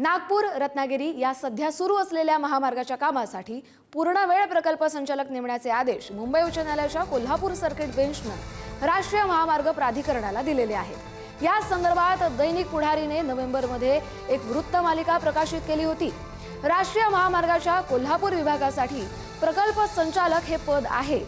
नागपूर रत्नागिरी या सध्या सुरू असलेल्या महामार्गाच्या कामासाठी पूर्ण वेळ प्रकल्प संचालक नेमण्याचे आदेश मुंबई उच्च न्यायालयाच्या कोल्हापूर सर्किट बेंचनं राष्ट्रीय महामार्ग प्राधिकरणाला दिलेले आहेत. या संदर्भात दैनिक पुढारीने नोव्हेंबरमध्ये एक वृत्तमालिका प्रकाशित केली होती. राष्ट्रीय महामार्गाच्या कोल्हापूर विभागासाठी प्रकल्प संचालक हे पद आहे.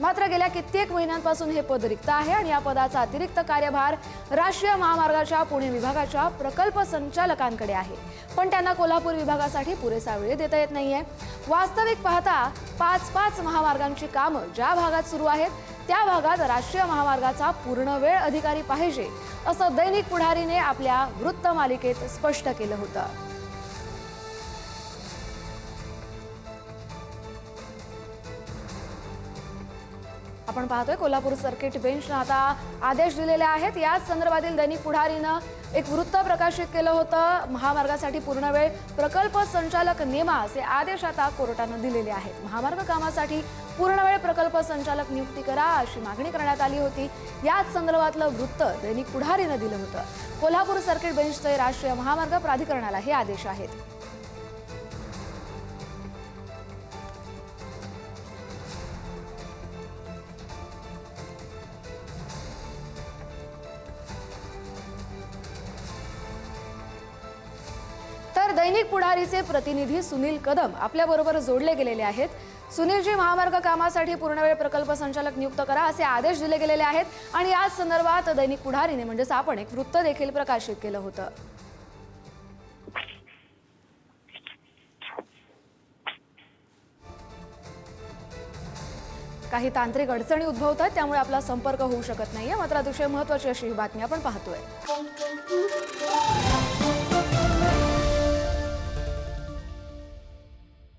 मात्र गेल्या कित्येक महिन्यांपासून हे पद रिक्त आहे आणि या पदाचा अतिरिक्त कार्यभार राष्ट्रीय महामार्गाच्या पुणे विभागाच्या प्रकल्प संचालकांकडे आहे. पण त्यांना कोल्हापूर विभागासाठी पुरेसा वेळ देता येत नाहीये. वास्तविक पाहता पाच पाच महामार्गांची कामं ज्या भागात सुरू आहेत त्या भागात राष्ट्रीय महामार्गाचा पूर्ण वेळ अधिकारी पाहिजे असं दैनिक पुढारीने आपल्या वृत्तमालिकेत स्पष्ट केलं होतं. आपण पाहतोय कोल्हापूर सर्किट बेंचनं आता आदेश दिलेले आहेत. याच संदर्भातील दैनिक पुढारीनं एक वृत्त प्रकाशित केलं होतं. महामार्गासाठी पूर्णवेळ प्रकल्प संचालक नेमा असे आदेश आता कोर्टानं दिलेले आहेत. महामार्ग कामासाठी पूर्णवेळ प्रकल्प संचालक नियुक्ती करा अशी मागणी करण्यात आली होती. याच संदर्भातलं वृत्त दैनिक पुढारीनं दिलं होतं. कोल्हापूर सर्किट बेंचचे राष्ट्रीय महामार्ग प्राधिकरणाला हे आदेश आहेत. दैनिक पुढारीचे प्रतिनिधी सुनील कदम आपल्याबरोबर जोडले गेलेले आहेत. सुनीलजी महामार्ग कामासाठी पूर्णवेळ प्रकल्प संचालक नियुक्त करा असे आदेश दिले गेलेले आहेत आणि याच संदर्भात दैनिक पुढारीने म्हणजेच आपण एक वृत्त देखील प्रकाशित केलं होतं. काही तांत्रिक अडचणी उद्भवतात त्यामुळे आपला संपर्क होऊ शकत नाहीये. मात्र अतिशय महत्वाची अशी ही बातमी आपण पाहतोय.